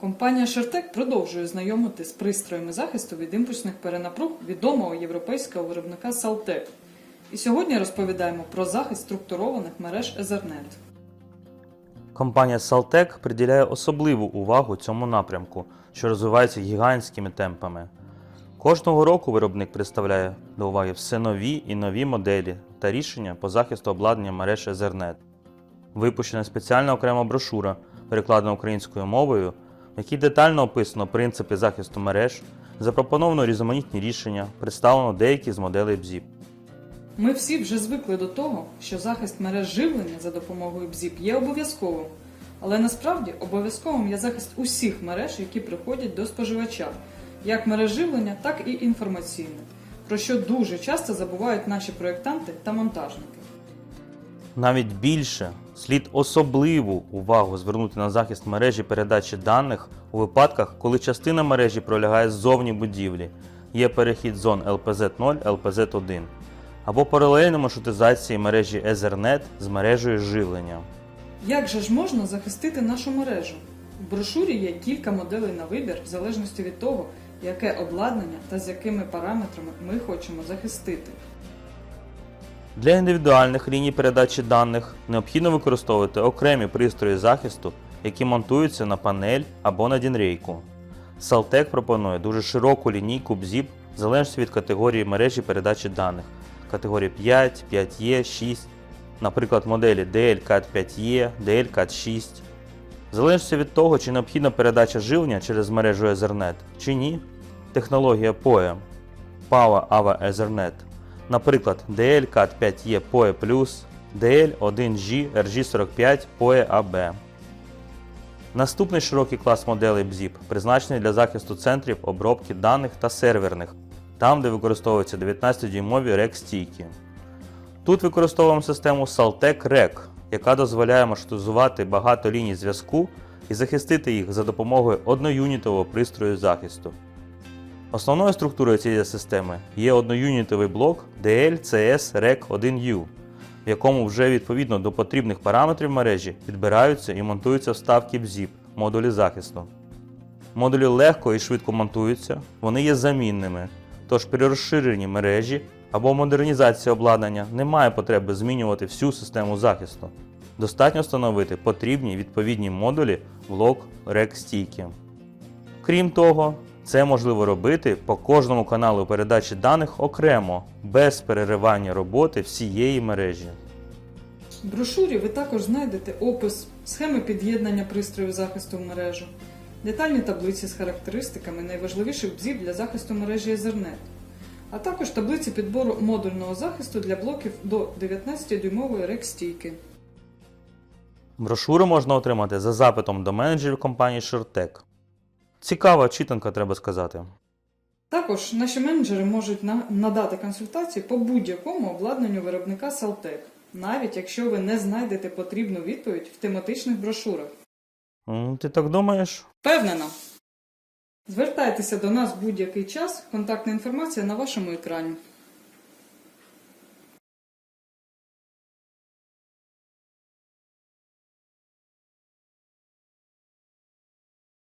Компанія Шертек продовжує знайомити з пристроями захисту від імпульсних перенапруг відомого європейського виробника Салтек. І сьогодні розповідаємо про захист структурованих мереж Ethernet. Компанія Saltec приділяє особливу увагу цьому напрямку, що розвивається гігантськими темпами. Кожного року виробник представляє до уваги все нові і нові моделі та рішення по захисту обладнання мереж Ethernet. Випущена спеціальна окрема брошура, перекладена українською мовою, якій детально описано принципи захисту мереж, запропоновано різноманітні рішення, представлено деякі з моделей BZIP. Ми всі вже звикли до того, що захист мереж живлення за допомогою БЗІП є обов'язковим. Але насправді обов'язковим є захист усіх мереж, які приходять до споживача, як мереж живлення, так і інформаційних, про що дуже часто забувають наші проєктанти та монтажники. Навіть більше слід особливу увагу звернути на захист мережі передачі даних у випадках, коли частина мережі пролягає ззовні будівлі, є перехід зон LPZ0, LPZ1, або паралельно маршрутизації мережі Ethernet з мережею живлення. Як же ж можна захистити нашу мережу? В брошурі є кілька моделей на вибір в залежності від того, яке обладнання та з якими параметрами ми хочемо захистити. Для індивідуальних ліній передачі даних необхідно використовувати окремі пристрої захисту, які монтуються на панель або на дінрейку. Saltec пропонує дуже широку лінійку BZIP в залежності від категорії мережі передачі даних. Категорії 5, 5E, 6, наприклад, моделі DL-CAT 5E, DL-CAT 6. В залежності від того, чи необхідна передача живлення через мережу Ethernet чи ні, технологія PoE Power over Ethernet Наприклад, DL-CAT 5E PoE+, DL1G RG45 PoE AB. Наступний широкий клас моделей BZIP призначений для захисту центрів обробки даних та серверних, там де використовуються 19-дюймові REC-стійки. Тут використовуємо систему Saltec REC, яка дозволяє маршрутизувати багато ліній зв'язку і захистити їх за допомогою одноюнітового пристрою захисту. Основною структурою цієї системи є одноюнітовий блок DL-CS REC 1U, в якому вже відповідно до потрібних параметрів мережі підбираються і монтуються вставки BZIP модулі захисту. Модулі легко і швидко монтуються, вони є замінними, тож при розширенні мережі або модернізації обладнання немає потреби змінювати всю систему захисту. Достатньо встановити потрібні відповідні модулі блок REC стійки. Крім того, це можливо робити по кожному каналу передачі даних окремо, без переривання роботи всієї мережі. В брошурі ви також знайдете опис, схеми під'єднання пристроїв захисту в мережу, детальні таблиці з характеристиками найважливіших бзів для захисту мережі Ethernet, а також таблиці підбору модульного захисту для блоків до 19-дюймової рек-стійки. Брошуру можна отримати за запитом до менеджерів компанії ShareTech. Цікава читанка, треба сказати. Також наші менеджери можуть надати консультації по будь-якому обладнанню виробника Saltec, навіть якщо ви не знайдете потрібну відповідь в тематичних брошурах. Ти так думаєш? Впевнена! Звертайтеся до нас в будь-який час, контактна інформація на вашому екрані.